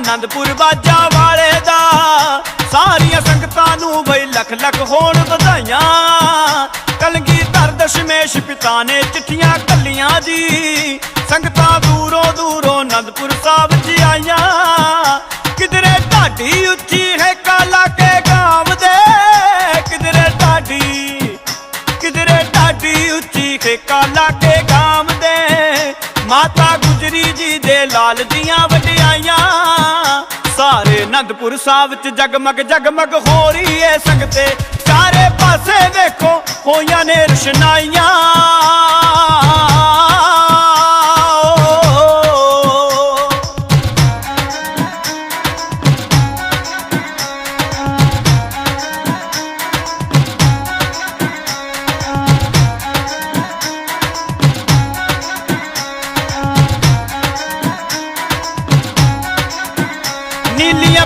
ਆਨੰਦਪੁਰ ਬਾਜਾ ਵਾਲੇ ਦਾ। ਸਾਰੀਆਂ ਸੰਗਤਾਂ ਨੂੰ ਬਈ ਲੱਖ ਲੱਖ ਹੋਣ ਵਧਾਈਆਂ। ਕਲਗੀਧਰ ਦਸ਼ਮੇਸ਼ ਪਿਤਾ ਨੇ ਚਿੱਠੀਆਂ ਕੱਲੀਆਂ ਜੀ। ਸੰਗਤਾਂ ਦੂਰੋਂ ਦੂਰੋਂ ਆਨੰਦਪੁਰ ਸਾਹਿਬ ਜੀ ਆਈਆਂ। ਕਿਧਰੇ ਢਾਡੀ ਉੱਚੀ ਹੈ ਕਾਲਾ ਕੇ ਗਾਮ ਦੇ। ਕਿਧਰੇ ਢਾਡੀ ਕਿਧਰੇ ਢਾਡੀ ਉੱਚੀ ਹੈ ਕਾਲਾ ਕੇ ਗਾਮ ਦੇ। ਮਾਤਾ ਗੁਜਰੀ ਜੀ ਦੇ ਲਾਲ ਦੀਆਂ ਵਡਿਆਈਆਂ। ਸਾਰੇ ਸਾਹਿਬ ਚ ਜਗਮਗ ਜਗਮਗ ਹੋ ਰਹੀ ਏ ਸੰਗਤੇ। ਚਾਰੇ ਪਾਸੇ ਵੇਖੋ ਹੋਈਆਂ ਨੇ ਰਸ਼ਨਾਈਆਂ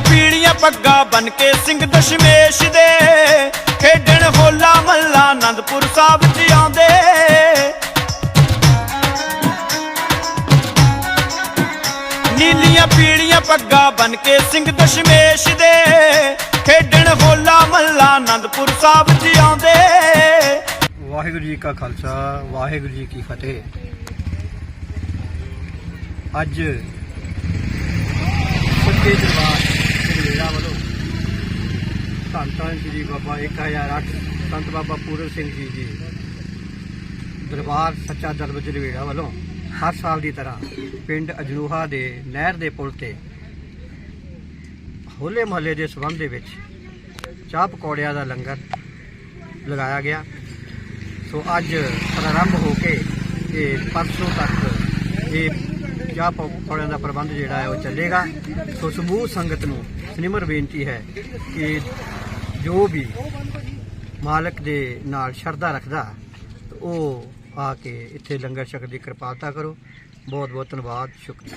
ਪੀੜੀਆਂ ਪੱਗਾਂ ਬਨ ਕੇ ਸਿੰਘ ਦਸ਼ਮੇਸ਼ ਦੇ। ਖੇਡਣ ਹੋਲਾ ਮੱਲਾ ਆਨੰਦਪੁਰ ਸਾਹਿਬ ਚ ਆਉਂਦੇ। ਨੀਲੀਆਂ ਪੀੜੀਆਂ ਪੱਗਾਂ ਬਨ ਕੇ ਸਿੰਘ ਦਸ਼ਮੇਸ਼ ਦੇ। ਖੇਡਣ ਹੋਲਾ ਮੱਲਾ ਆਨੰਦਪੁਰ ਸਾਹਿਬ ਚ ਆਉਂਦੇ। ਵਾਹਿਗੁਰੂ ਜੀ ਕਾ ਖਾਲਸਾ, ਵਾਹਿਗੁਰੂ ਜੀ ਕੀ ਫਤਿਹ। ਅੱਜ ਸੱਚੇ ਦਰਬਾਰ ਸ੍ਰੀਰਾ ਵੱਲੋਂ ਧੰਨ ਧੰਨ ਸ੍ਰੀ ਬਾਬਾ 1008 ਸੰਤ ਬਾਬਾ ਪੂਰਨ ਸਿੰਘ ਜੀ ਜੀ ਦਰਬਾਰ ਸੱਚਾ ਦਰਬਾਰ ਜਰਵੇੜਾ ਵੱਲੋਂ ਹਰ ਸਾਲ ਦੀ ਤਰ੍ਹਾਂ ਪਿੰਡ ਅਜਨੂਹਾ ਦੇ ਨਹਿਰ ਦੇ ਪੁਲ ਤੇ ਹੋਲੇ ਮਹੱਲੇ ਦੇ ਸਬੰਧ ਦੇ ਵਿੱਚ ਚਾਹ ਪਕੌੜਿਆਂ ਦਾ ਲੰਗਰ ਲਗਾਇਆ ਗਿਆ। ਸੋ ਅੱਜ ਪ੍ਰਾਰੰਭ ਹੋ ਕੇ ਇਹ ਪਰਸੋਂ ਤੱਕ ਇਹ ਚਾਹ ਪੌੜਿਆਂ ਦਾ ਪ੍ਰਬੰਧ ਜਿਹੜਾ ਹੈ ਉਹ ਚੱਲੇਗਾ। ਸੋ ਸਮੂਹ ਸੰਗਤ ਨੂੰ ਸਨਿਮਰ ਬੇਨਤੀ ਹੈ ਕਿ ਜੋ ਵੀ ਮਾਲਕ ਦੇ ਨਾਲ ਸ਼ਰਧਾ ਰੱਖਦਾ ਉਹ ਆ ਕੇ ਇੱਥੇ ਲੰਗਰ ਛਕਣ ਦੀ ਕਿਰਪਾਲਤਾ ਕਰੋ। ਬਹੁਤ ਬਹੁਤ ਧੰਨਵਾਦ, ਸ਼ੁਕਰੀਆ।